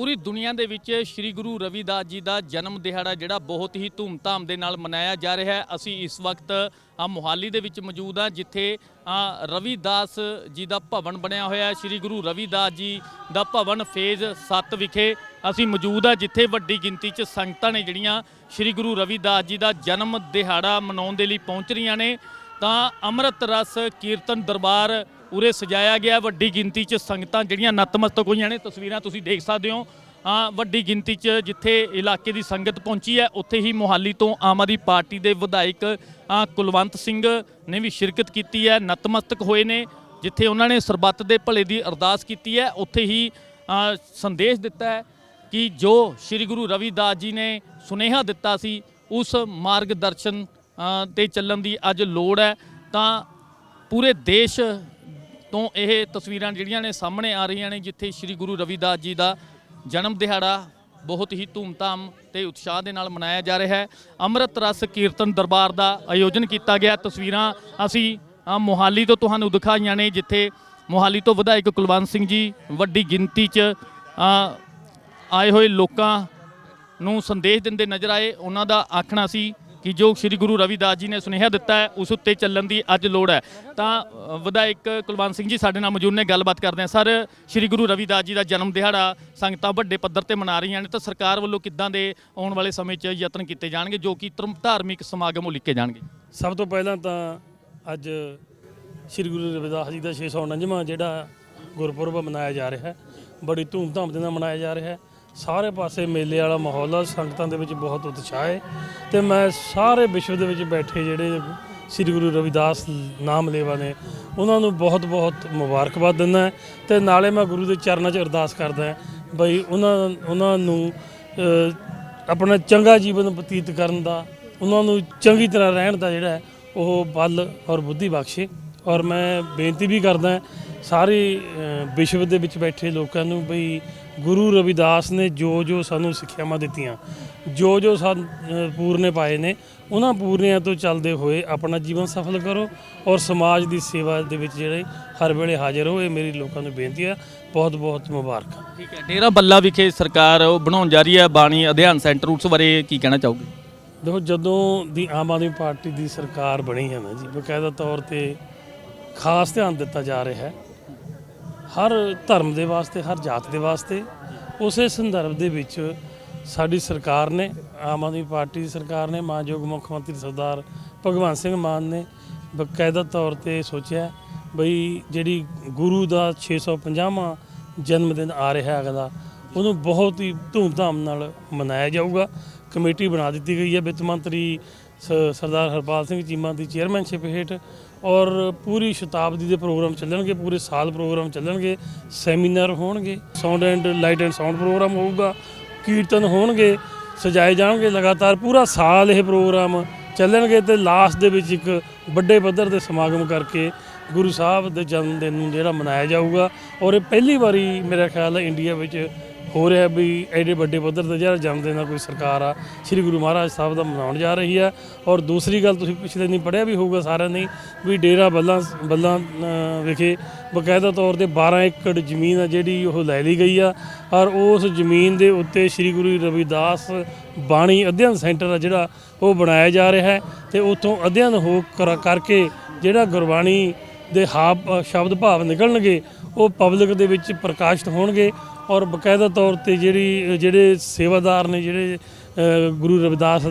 ਪੂਰੀ ਦੁਨੀਆ ਦੇ ਵਿੱਚ ਸ੍ਰੀ ਗੁਰੂ ਰਵਿਦਾਸ ਜੀ ਦਾ ਜਨਮ ਦਿਹਾੜਾ ਜਿਹੜਾ ਬਹੁਤ ਹੀ ਧੂਮਧਾਮ ਦੇ ਨਾਲ ਮਨਾਇਆ ਜਾ ਰਿਹਾ ਹੈ। ਅਸੀਂ ਇਸ ਵਕਤ ਆ ਮੋਹਾਲੀ ਦੇ ਵਿੱਚ ਮੌਜੂਦ ਹਾਂ, ਜਿੱਥੇ ਰਵਿਦਾਸ ਜੀ ਦਾ ਭਵਨ ਬਣਿਆ ਹੋਇਆ ਹੈ। ਸ੍ਰੀ ਗੁਰੂ ਰਵਿਦਾਸ ਜੀ ਦਾ ਭਵਨ ਫੇਜ਼ 7 ਵਿਖੇ ਅਸੀਂ ਮੌਜੂਦ ਹਾਂ, ਜਿੱਥੇ ਵੱਡੀ ਗਿਣਤੀ 'ਚ ਸੰਗਤਾਂ ਨੇ ਜਿਹੜੀਆਂ ਸ੍ਰੀ ਗੁਰੂ ਰਵਿਦਾਸ ਜੀ ਦਾ ਜਨਮ ਦਿਹਾੜਾ ਮਨਾਉਣ ਦੇ ਲਈ ਪਹੁੰਚ ਰਹੀਆਂ ਨੇ। ਤਾਂ ਅੰਮ੍ਰਿਤ ਰਸ ਕੀਰਤਨ ਦਰਬਾਰ ਉਰੇ ਸਜਾਇਆ ਗਿਆ। ਵੱਡੀ ਗਿਣਤੀ 'ਚ ਸੰਗਤਾਂ ਜਿਹੜੀਆਂ ਨਤਮਸਤਕ ਹੋਈਆਂ ਨੇ ਤਸਵੀਰਾਂ ਤੁਸੀਂ ਦੇਖ ਸਕਦੇ ਹੋ। ਆ ਵੱਡੀ ਗਿਣਤੀ 'ਚ ਜਿੱਥੇ ਇਲਾਕੇ ਦੀ ਸੰਗਤ ਪਹੁੰਚੀ ਹੈ ਉੱਥੇ ਹੀ ਮੋਹਾਲੀ ਤੋਂ ਆਮ ਆਦਮੀ ਪਾਰਟੀ ਦੇ ਵਿਧਾਇਕ ਕੁਲਵੰਤ ਸਿੰਘ ਨੇ ਵੀ ਸ਼ਿਰਕਤ ਕੀਤੀ ਹੈ ਨਤਮਸਤਕ ਹੋਏ ਨੇ। ਜਿੱਥੇ ਉਹਨਾਂ ਨੇ ਸਰਬੱਤ ਦੇ ਭਲੇ ਦੀ ਅਰਦਾਸ ਕੀਤੀ ਹੈ ਉੱਥੇ ਹੀ ਸੰਦੇਸ਼ ਦਿੱਤਾ ਹੈ ਕਿ ਜੋ ਸ੍ਰੀ ਗੁਰੂ ਰਵਿਦਾਸ ਜੀ ਨੇ ਸੁਨੇਹਾ ਦਿੱਤਾ ਸੀ ਉਸ ਮਾਰਗਦਰਸ਼ਨ ਅ, ਤੇ ਚੱਲਣ ਦੀ ਅੱਜ ਲੋੜ ਹੈ। ਤਾਂ ਪੂਰੇ ਦੇਸ਼ ਤੋਂ ਇਹ ਤਸਵੀਰਾਂ ਜਿਹੜੀਆਂ ਨੇ ਸਾਹਮਣੇ ਆ ਰਹੀਆਂ ਨੇ, ਜਿੱਥੇ ਸ੍ਰੀ ਗੁਰੂ ਰਵਿਦਾਸ ਜੀ ਦਾ ਜਨਮ ਦਿਹਾੜਾ ਬਹੁਤ ਹੀ ਧੂਮਧਾਮ ਤੇ ਉਤਸ਼ਾਹ ਦੇ ਨਾਲ ਮਨਾਇਆ ਜਾ ਰਿਹਾ ਹੈ। ਅੰਮ੍ਰਿਤ ਰਸ ਕੀਰਤਨ ਦਰਬਾਰ ਦਾ ਆਯੋਜਨ ਕੀਤਾ ਗਿਆ। ਤਸਵੀਰਾਂ ਅਸੀਂ ਮੋਹਾਲੀ ਤੋਂ ਤੁਹਾਨੂੰ ਦਿਖਾਈਆਂ ਨੇ, ਜਿੱਥੇ ਮੋਹਾਲੀ ਤੋਂ ਵਿਧਾਇਕ ਕੁਲਵੰਤ ਸਿੰਘ ਜੀ ਵੱਡੀ ਗਿਣਤੀ 'ਚ ਆਏ ਹੋਏ ਲੋਕਾਂ ਨੂੰ ਸੰਦੇਸ਼ ਦਿੰਦੇ ਨਜ਼ਰ ਆਏ। ਉਹਨਾਂ ਦਾ ਆਖਣਾ ਸੀ ਕਿ ਜੋ ਸ੍ਰੀ ਗੁਰੂ ਰਵਿਦਾਸ ਜੀ ਨੇ ਸੁਨੇਹਾ ਦਿੱਤਾ ਹੈ, ਉਸ ਉੱਤੇ ਚੱਲਣ ਦੀ ਅੱਜ ਲੋੜ ਹੈ। ਤਾਂ ਵਿਧਾਇਕ ਕੁਲਵੰਤ ਸਿੰਘ ਜੀ ਸਾਡੇ ਨਾਲ ਮੌਜੂਦ ਨੇ, ਗੱਲਬਾਤ ਕਰਦੇ ਹਾਂ। ਸਰ, ਸ੍ਰੀ ਗੁਰੂ ਰਵਿਦਾਸ ਜੀ ਦਾ ਜਨਮ ਦਿਹਾੜਾ ਸੰਗਤਾਂ ਵੱਡੇ ਪੱਧਰ ਤੇ ਮਨਾ ਰਹੀਆਂ ਨੇ, ਤਾਂ ਸਰਕਾਰ ਵੱਲੋਂ ਕਿੱਦਾਂ ਦੇ ਆਉਣ ਵਾਲੇ ਸਮੇਂ 'ਚ ਯਤਨ ਕੀਤੇ ਜਾਣਗੇ, ਜੋ ਕਿ ਧਰਮ- ਧਾਰਮਿਕ ਸਮਾਗਮ ਉਲੀਕੇ ਜਾਣਗੇ? ਸਭ ਤੋਂ ਪਹਿਲਾਂ ਤਾਂ ਅੱਜ ਸ੍ਰੀ ਗੁਰੂ ਰਵਿਦਾਸ ਜੀ ਦਾ 649ਵਾਂ ਜਿਹੜਾ ਗੁਰਪੁਰਬ ਮਨਾਇਆ ਜਾ ਰਿਹਾ ਹੈ, ਬੜੀ ਧੂਮਧਾਮ ਦੇ ਨਾਲ ਮਨਾਇਆ ਜਾ ਰਿਹਾ ਹੈ। ਸਾਰੇ ਪਾਸੇ ਮੇਲੇ ਵਾਲਾ ਮਾਹੌਲ ਆ, ਸੰਗਤਾਂ ਦੇ ਵਿੱਚ ਬਹੁਤ ਉਤਸ਼ਾਹ ਹੈ ਤੇ ਮੈਂ ਸਾਰੇ ਵਿਸ਼ਵ ਦੇ ਵਿੱਚ ਬੈਠੇ ਜਿਹੜੇ ਸ੍ਰੀ ਗੁਰੂ ਰਵਿਦਾਸ ਨਾਮ ਲੇਵਾ ਨੇ, ਉਹਨਾਂ ਨੂੰ ਬਹੁਤ ਬਹੁਤ ਮੁਬਾਰਕਬਾਦ ਦਿੰਦਾ ਤੇ ਨਾਲੇ ਮੈਂ ਗੁਰੂ ਦੇ ਚਰਨਾਂ 'ਚ ਅਰਦਾਸ ਕਰਦਾ ਬਈ ਉਹਨਾਂ ਉਹਨਾਂ ਨੂੰ ਆਪਣਾ ਚੰਗਾ ਜੀਵਨ ਬਤੀਤ ਕਰਨ ਦਾ, ਉਹਨਾਂ ਨੂੰ ਚੰਗੀ ਤਰ੍ਹਾਂ ਰਹਿਣ ਦਾ ਜਿਹੜਾ ਉਹ ਬਲ ਔਰ ਬੁੱਧੀ ਬਖਸ਼ੇ ਔਰ ਮੈਂ ਬੇਨਤੀ ਵੀ ਕਰਦਾ ਸਾਰੇ ਵਿਸ਼ਵ ਦੇ ਵਿੱਚ ਬੈਠੇ ਲੋਕਾਂ ਨੂੰ ਬਈ ਗੁਰੂ ਰਵਿਦਾਸ ਨੇ ਜੋ ਜੋ ਸਾਨੂੰ ਸਿੱਖਿਆਵਾਂ ਦਿੱਤੀਆਂ ਜੋ ਜੋ ਸਾਨੂੰ ਪੂਰਨੇ ਪਾਏ ਨੇ ਉਹਨਾਂ ਪੂਰਨਿਆਂ ਤੋਂ ਚੱਲਦੇ ਹੋਏ ਆਪਣਾ ਜੀਵਨ ਸਫਲ ਕਰੋ ਔਰ ਸਮਾਜ ਦੀ ਸੇਵਾ ਦੇ ਵਿੱਚ ਜਿਹੜੇ ਹਰ ਵੇਲੇ ਹਾਜ਼ਰ ਹੋ ਇਹ ਮੇਰੀ ਲੋਕਾਂ ਨੂੰ ਬੇਨਤੀ ਹੈ ਬਹੁਤ ਬਹੁਤ ਮੁਬਾਰਕਾਂ। ਠੀਕ ਹੈ ਡੇਰਾ ਬੱਲਾ ਵਿਖੇ ਸਰਕਾਰ ਉਹ ਬਣਾਉਣ ਜਾ ਰਹੀ ਹੈ ਬਾਣੀ ਅਧਿਐਨ ਸੈਂਟਰ ਉਸ ਬਾਰੇ ਕੀ ਕਹਿਣਾ ਚਾਹੋਗੇ? ਦੇਖੋ ਜਦੋਂ ਦੀ ਆਮ ਆਦਮੀ ਪਾਰਟੀ ਦੀ ਸਰਕਾਰ ਬਣੀ ਹੈ ਨਾ ਜੀ ਬਕਾਇਦਾ ਤੌਰ ਤੇ ਖਾਸ ਧਿਆਨ ਦਿੱਤਾ ਜਾ ਰਿਹਾ ਹੈ। ਹਰ ਧਰਮ ਦੇ ਵਾਸਤੇ, ਹਰ ਜਾਤ ਦੇ ਵਾਸਤੇ, ਉਸੇ ਸੰਦਰਭ ਦੇ ਵਿੱਚ ਸਾਡੀ ਸਰਕਾਰ ਨੇ, ਆਮ ਆਦਮੀ ਪਾਰਟੀ ਦੀ ਸਰਕਾਰ ਨੇ, ਮਾਨਯੋਗ ਮੁੱਖ ਮੰਤਰੀ ਸਰਦਾਰ ਭਗਵੰਤ ਸਿੰਘ ਮਾਨ ਨੇ ਬਕਾਇਦਾ ਤੌਰ ਤੇ ਸੋਚਿਆ ਬਈ ਜਿਹੜੀ ਗੁਰੂ ਦਾ 650ਵਾਂ ਜਨਮ ਦਿਨ ਆ ਰਿਹਾ ਹੈਗਾ ਉਹਨੂੰ ਬਹੁਤ ਹੀ ਧੂਮਧਾਮ ਨਾਲ ਮਨਾਇਆ ਜਾਊਗਾ। ਕਮੇਟੀ ਬਣਾ ਦਿੱਤੀ ਗਈ ਹੈ ਵਿੱਤ ਮੰਤਰੀ ਸਰਦਾਰ ਹਰਪਾਲ ਸਿੰਘ ਚੀਮਾ ਦੀ ਚੇਅਰਮੈਨਸ਼ਿਪ ਹੇਠ ਔਰ ਪੂਰੀ ਸ਼ਤਾਬਦੀ ਦੇ ਪ੍ਰੋਗਰਾਮ ਚੱਲਣਗੇ, ਪੂਰੇ ਸਾਲ ਪ੍ਰੋਗਰਾਮ ਚੱਲਣਗੇ, ਸੈਮੀਨਾਰ ਹੋਣਗੇ sound and light and sound programme ਹੋਊਗਾ, ਕੀਰਤਨ ਹੋਣਗੇ, ਸਜਾਏ ਜਾਣਗੇ, ਲਗਾਤਾਰ ਪੂਰਾ ਸਾਲ ਇਹ ਪ੍ਰੋਗਰਾਮ ਚੱਲਣਗੇ ਤੇ ਲਾਸਟ ਦੇ ਵਿੱਚ ਇੱਕ ਵੱਡੇ ਪੱਧਰ ਦੇ ਸਮਾਗਮ ਕਰਕੇ ਗੁਰੂ ਸਾਹਿਬ ਦੇ ਜਨਮ ਦਿਨ ਨੂੰ ਜਿਹੜਾ ਮਨਾਇਆ ਜਾਊਗਾ ਔਰ ਇਹ ਪਹਿਲੀ ਵਾਰੀ ਮੇਰਾ ਖਿਆਲ ਹੈ ਇੰਡੀਆ ਵਿੱਚ ਹੋ ਰਿਹਾ ਵੀ ਐਡੇ ਵੱਡੇ ਪੱਧਰ ਤੇ ਜਿਹੜਾ ਜਨਮ ਦਿਨ ਦਾ ਕੋਈ ਸਰਕਾਰ ਆ, ਸ੍ਰੀ ਗੁਰੂ ਮਹਾਰਾਜ ਸਾਹਿਬ ਦਾ ਮਨਾਉਣ ਜਾ ਰਹੀ ਆ। ਔਰ ਦੂਸਰੀ ਗੱਲ ਤੁਸੀਂ ਪਿਛਲੇ ਦਿਨ ਪੜ੍ਹਿਆ ਵੀ ਹੋਊਗਾ ਸਾਰਿਆਂ ਨੇ ਵੀ ਡੇਰਾ ਬੱਲਾ ਬੱਲਾ ਵਿਖੇ ਬਕਾਇਦਾ ਤੌਰ ਤੇ 12 ਏਕੜ ਜ਼ਮੀਨ ਆ ਜਿਹੜੀ ਉਹ ਲੈ ਲਈ ਗਈ ਆ। ਔਰ ਉਸ ਜ਼ਮੀਨ ਦੇ ਉੱਤੇ ਸ੍ਰੀ ਗੁਰੂ ਰਵਿਦਾਸ ਬਾਣੀ ਅਧਿਐਨ ਸੈਂਟਰ ਆ ਜਿਹੜਾ ਉਹ ਬਣਾਇਆ ਜਾ ਰਿਹਾ ਹੈ ਤੇ ਉੱਥੋਂ ਅਧਿਐਨ ਹੋ ਕਰ- ਕਰਕੇ ਜਿਹੜਾ ਗੁਰਬਾਣੀ ਦੇ ਹਾਵ ਸ਼ਬਦ ਭਾਵ ਨਿਕਲਣਗੇ ਉਹ ਪਬਲਿਕ ਦੇ ਵਿੱਚ ਪ੍ਰਕਾਸ਼ਿਤ ਹੋਣਗੇ ਔਰ ਬਕਾਇਦਾ ਤੌਰ ਤੇ ਜਿਹੜੀ ਜਿਹੜੇ ਸੇਵਾਦਾਰ ਨੇ ਜਿਹੜੇ ਗੁਰੂ ਰਵਿਦਾਸ ਅ,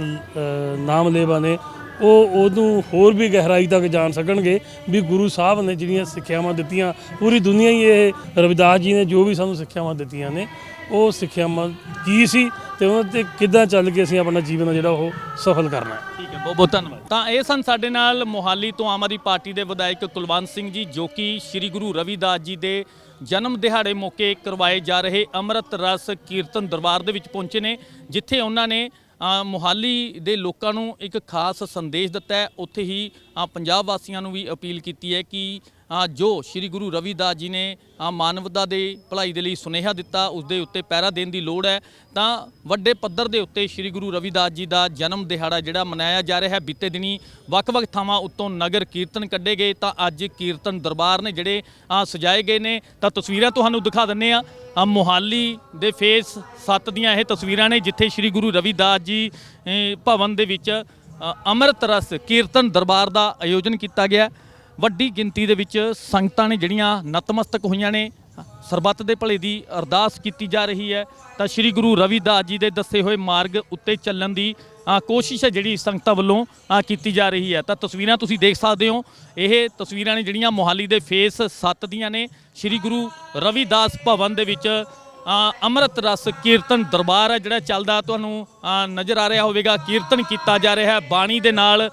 ਨਾਮ ਲੇਵਾ ਨੇ ਉਹ ਉਹਨੂੰ ਹੋਰ ਵੀ ਗਹਿਰਾਈ ਤੱਕ ਜਾਣ ਸਕਣਗੇ ਵੀ ਗੁਰੂ ਸਾਹਿਬ ਨੇ ਜਿਹੜੀਆਂ ਸਿੱਖਿਆਵਾਂ ਦਿੱਤੀਆਂ ਪੂਰੀ ਦੁਨੀਆ ਹੀ ਇਹ ਰਵਿਦਾਸ ਜੀ ਨੇ ਜੋ ਵੀ ਸਾਨੂੰ ਸਿੱਖਿਆਵਾਂ ਦਿੱਤੀਆਂ ਨੇ ਉਹ ਸਿੱਖਿਆਵਾਂ ਕੀ ਸੀ? ਤੇ ਉਹਨਾਂ ਤੇ ਕਿੱਦਾਂ ਚੱਲ ਕੇ ਅਸੀਂ ਆਪਣਾ ਜੀਵਨ ਜਿਹੜਾ ਉਹ ਸਫਲ ਕਰਨਾ ਹੈ। ਠੀਕ ਹੈ ਬਹੁਤ ਬਹੁਤ ਧੰਨਵਾਦ। ਤਾਂ ਇਹ ਸਨ ਸਾਡੇ ਨਾਲ ਮੋਹਾਲੀ ਤੋਂ ਆਮ ਆਦਮੀ ਪਾਰਟੀ ਦੇ ਵਿਧਾਇਕ ਕੁਲਵੰਤ ਸਿੰਘ ਜੀ ਜੋ ਕਿ ਸ੍ਰੀ ਗੁਰੂ ਰਵਿਦਾਸ ਜੀ ਦੇ ਜਨਮ ਦਿਹਾੜੇ ਮੌਕੇ ਕਰਵਾਏ ਜਾ ਰਹੇ ਅੰਮ੍ਰਿਤ ਰਸ ਕੀਰਤਨ ਦਰਬਾਰ ਦੇ ਵਿੱਚ ਪਹੁੰਚੇ ਨੇ ਜਿੱਥੇ ਉਹਨਾਂ ਨੇ ਅ, ਮੋਹਾਲੀ ਦੇ ਲੋਕਾਂ ਨੂੰ ਇੱਕ ਖਾਸ ਸੰਦੇਸ਼ ਦਿੱਤਾ ਹੈ। ਉੱਥੇ ਹੀ ਪੰਜਾਬ ਵਾਸੀਆਂ ਨੂੰ ਵੀ ਅਪੀਲ ਕੀਤੀ ਹੈ ਕਿ ਜੋ ਸ੍ਰੀ ਗੁਰੂ ਰਵਿਦਾਸ ਜੀ ਨੇ ਮਾਨਵਤਾ ਦੇ ਭਲਾਈ ਦੇ ਲਈ ਸੁਨੇਹਾ ਦਿੱਤਾ ਉਸ ਦੇ ਉੱਤੇ ਪਹਿਰਾ ਦੇਣ ਦੀ ਲੋੜ ਹੈ ਤਾਂ ਵੱਡੇ ਪੱਧਰ ਦੇ ਉੱਤੇ ਸ੍ਰੀ ਗੁਰੂ ਰਵਿਦਾਸ ਜੀ ਦਾ ਜਨਮ ਦਿਹਾੜਾ ਜਿਹੜਾ ਮਨਾਇਆ ਜਾ ਰਿਹਾ ਹੈ ਬੀਤੇ ਦਿਨੀ ਵੱਖ-ਵੱਖ ਥਾਵਾਂ ਉੱਤੋਂ ਨਗਰ ਕੀਰਤਨ ਕੱਢੇ ਗਏ ਤਾਂ ਅੱਜ ਕੀਰਤਨ ਦਰਬਾਰ ਨੇ ਜਿਹੜੇ ਸਜਾਏ ਗਏ ਨੇ ਤਾਂ ਤਸਵੀਰਾਂ ਤੁਹਾਨੂੰ ਦਿਖਾ ਦਿੰਨੇ ਆ ਅ, ਮੋਹਾਲੀ ਦੇ ਫੇਸ 7 ਦੀਆਂ ਇਹ ਤਸਵੀਰਾਂ ਨੇ ਜਿੱਥੇ ਸ੍ਰੀ ਗੁਰੂ ਰਵਿਦਾਸ ਜੀ ਭਵਨ ਦੇ ਵਿੱਚ ਅੰਮ੍ਰਿਤ ਰਸ ਕੀਰਤਨ ਦਰਬਾਰ ਦਾ ਆਯੋਜਨ ਕੀਤਾ ਗਿਆ। ਵੱਡੀ ਗਿਣਤੀ ਦੇ ਵਿੱਚ ਸੰਗਤਾਂ ਨੇ ਜਿਹੜੀਆਂ ਨਤਮਸਤਕ ਹੋਈਆਂ ਨੇ, ਸਰਬੱਤ ਦੇ ਭਲੇ ਦੀ ਅਰਦਾਸ ਕੀਤੀ ਜਾ ਰਹੀ ਹੈ। ਤਾਂ ਸ੍ਰੀ ਗੁਰੂ ਰਵਿਦਾਸ ਜੀ ਦੇ ਦੱਸੇ ਹੋਏ ਮਾਰਗ ਉੱਤੇ ਚੱਲਣ ਦੀ ਕੋਸ਼ਿਸ਼ ਹੈ ਜਿਹੜੀ ਸੰਗਤਾਂ ਵੱਲੋਂ ਕੀਤੀ ਜਾ ਰਹੀ ਹੈ। ਤਾਂ ਤਸਵੀਰਾਂ ਤੁਸੀਂ ਦੇਖ ਸਕਦੇ ਹੋ। ਇਹ ਤਸਵੀਰਾਂ ਨੇ ਜਿਹੜੀਆਂ ਮੋਹਾਲੀ ਦੇ ਫੇਸ 7 ਦੀਆਂ ਨੇ। ਸ੍ਰੀ ਗੁਰੂ ਰਵਿਦਾਸ ਭਵਨ ਦੇ ਵਿੱਚ ਅੰਮ੍ਰਿਤ ਰਸ ਕੀਰਤਨ ਦਰਬਾਰ ਹੈ ਜਿਹੜਾ ਚੱਲਦਾ। ਤੁਹਾਨੂੰ ਨਜ਼ਰ ਆ ਰਿਹਾ ਹੋਵੇਗਾ। ਕੀਰਤਨ ਕੀਤਾ ਜਾ ਰਿਹਾ ਹੈ। ਬਾਣੀ ਦੇ ਨਾਲ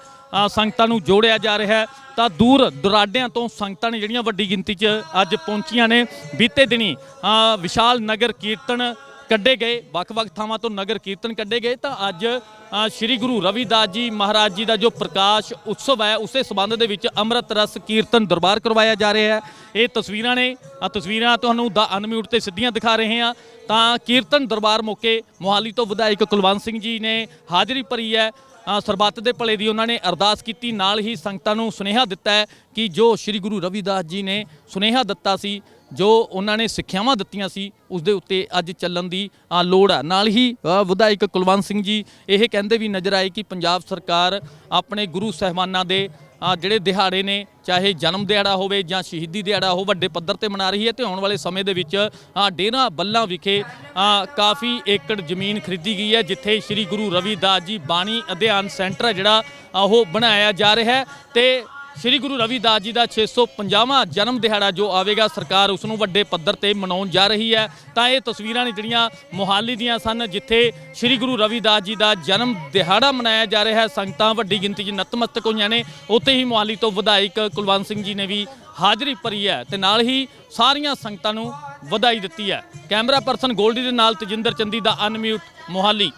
ਸੰਗਤਾਂ ਨੂੰ ਜੋੜਿਆ ਜਾ ਰਿਹਾ ਹੈ, ਤਾਂ ਦੂਰ ਦੁਰਾਡਿਆਂ ਤੋਂ ਸੰਗਤਾਂ ਨੇ ਜਿਹੜੀਆਂ ਵੱਡੀ ਗਿਣਤੀ 'ਚ ਅੱਜ ਪਹੁੰਚੀਆਂ ਨੇ। ਬੀਤੇ ਦਿਨੀ ਵਿਸ਼ਾਲ ਨਗਰ ਕੀਰਤਨ ਕੱਢੇ ਗਏ, ਵੱਖ-ਵੱਖ ਥਾਵਾਂ ਤੋਂ ਨਗਰ ਕੀਰਤਨ ਕੱਢੇ ਗਏ, ਤਾਂ ਅੱਜ ਸ੍ਰੀ ਗੁਰੂ ਰਵਿਦਾਸ ਜੀ ਮਹਾਰਾਜ ਜੀ ਦਾ ਜੋ ਪ੍ਰਕਾਸ਼ ਉਤਸਵ ਹੈ, ਉਸੇ ਸਬੰਧ ਦੇ ਵਿੱਚ ਅੰਮ੍ਰਿਤ ਰਸ ਕੀਰਤਨ ਦਰਬਾਰ ਕਰਵਾਇਆ ਜਾ ਰਿਹਾ ਹੈ। ਇਹ ਤਸਵੀਰਾਂ ਨੇ, ਆ ਤਸਵੀਰਾਂ ਤੁਹਾਨੂੰ ਦਾ ਅਨਮਿਊਟ ਤੇ ਸਿੱਧੀਆਂ ਦਿਖਾ ਰਹੇ ਹਾਂ। ਤਾਂ ਕੀਰਤਨ ਦਰਬਾਰ ਮੌਕੇ ਮੋਹਾਲੀ ਤੋਂ ਵਿਧਾਇਕ ਕੁਲਵੰਤ ਸਿੰਘ ਜੀ ਨੇ ਹਾਜ਼ਰੀ ਭਰੀ ਹੈ। ਸਰਬੱਤ ਦੇ ਭਲੇ ਦੀ ਉਹਨਾਂ ਨੇ ਅਰਦਾਸ ਕੀਤੀ। ਨਾਲ ਹੀ ਸੰਗਤਾਂ ਨੂੰ ਸੁਨੇਹਾ ਦਿੱਤਾ ਹੈ ਕਿ ਜੋ ਸ੍ਰੀ ਗੁਰੂ ਰਵਿਦਾਸ ਜੀ ਨੇ ਸੁਨੇਹਾ ਦਿੱਤਾ ਸੀ, ਜੋ ਉਹਨਾਂ ਨੇ ਸਿੱਖਿਆਵਾਂ ਦਿੱਤੀਆਂ ਸੀ, ਉਸ ਦੇ ਉੱਤੇ ਅੱਜ ਚੱਲਣ ਦੀ ਲੋੜ ਹੈ। ਨਾਲ ਹੀ ਵਿਧਾਇਕ ਕੁਲਵੰਤ ਸਿੰਘ ਜੀ ਇਹ ਕਹਿੰਦੇ ਵੀ ਨਜ਼ਰ ਆਏ ਕਿ ਪੰਜਾਬ ਸਰਕਾਰ ਆਪਣੇ ਗੁਰੂ ਸਹਿਬਾਨਾਂ ਦੇ ਜਿਹੜੇ ਦਿਹਾੜੇ ਨੇ, ਚਾਹੇ ਜਨਮ ਦਿਹਾੜਾ ਹੋਵੇ ਜਾਂ ਸ਼ਹੀਦੀ ਦਿਹਾੜਾ ਉਹ ਵੱਡੇ ਪੱਧਰ ਤੇ ਮਨਾ ਰਹੀ ਹੈ ਤੇ ਆਉਣ ਵਾਲੇ ਸਮੇਂ ਦੇ ਵਿੱਚ ਡੇਰਾ ਬੱਲਾ ਵਿਖੇ ਕਾਫੀ ਏਕੜ ਜ਼ਮੀਨ ਖਰੀਦੀ ਗਈ ਹੈ, ਜਿੱਥੇ ਸ੍ਰੀ ਗੁਰੂ ਰਵਿਦਾਸ ਜੀ ਬਾਣੀ ਅਧਿਐਨ ਸੈਂਟਰ ਹੈ ਜਿਹੜਾ ਉਹ ਬਣਾਇਆ ਜਾ ਰਿਹਾ ਹੈ ਤੇ ਸ੍ਰੀ ਗੁਰੂ ਰਵਿਦਾਸ ਜੀ ਦਾ 650ਵਾਂ ਜਨਮ ਦਿਹਾੜਾ ਜੋ ਆਵੇਗਾ, ਸਰਕਾਰ ਉਸ ਨੂੰ ਵੱਡੇ ਪੱਧਰ ਤੇ ਮਨਾਉਣ ਜਾ ਰਹੀ ਹੈ। ਤਾਂ ਇਹ ਤਸਵੀਰਾਂ ਨੇ ਜਿਹੜੀਆਂ ਮੋਹਾਲੀ ਦੀਆਂ ਸਨ, ਜਿੱਥੇ ਸ੍ਰੀ ਗੁਰੂ ਰਵਿਦਾਸ ਜੀ ਦਾ ਜਨਮ ਦਿਹਾੜਾ ਮਨਾਇਆ ਜਾ ਰਿਹਾ ਹੈ। ਸੰਗਤਾਂ ਵੱਡੀ ਗਿਣਤੀ 'ਚ ਨਤਮਸਤਕ ਹੋਈਆਂ ਨੇ। ਉੱਥੇ ਹੀ ਮੋਹਾਲੀ ਤੋਂ ਵਿਧਾਇਕ ਕੁਲਵੰਤ ਸਿੰਘ ਜੀ ਨੇ ਵੀ ਹਾਜ਼ਰੀ ਭਰੀ ਹੈ ਤੇ ਨਾਲ ਹੀ ਸਾਰੀਆਂ ਸੰਗਤਾਂ ਨੂੰ ਵਧਾਈ ਦਿੱਤੀ ਹੈ। ਕੈਮਰਾ ਪਰਸਨ ਗੋਲਡੀ ਦੇ ਨਾਲ ਤਜਿੰਦਰ ਚੰਦੀ ਦਾ ਅਨਮਿਊਟ ਮੋਹਾਲੀ।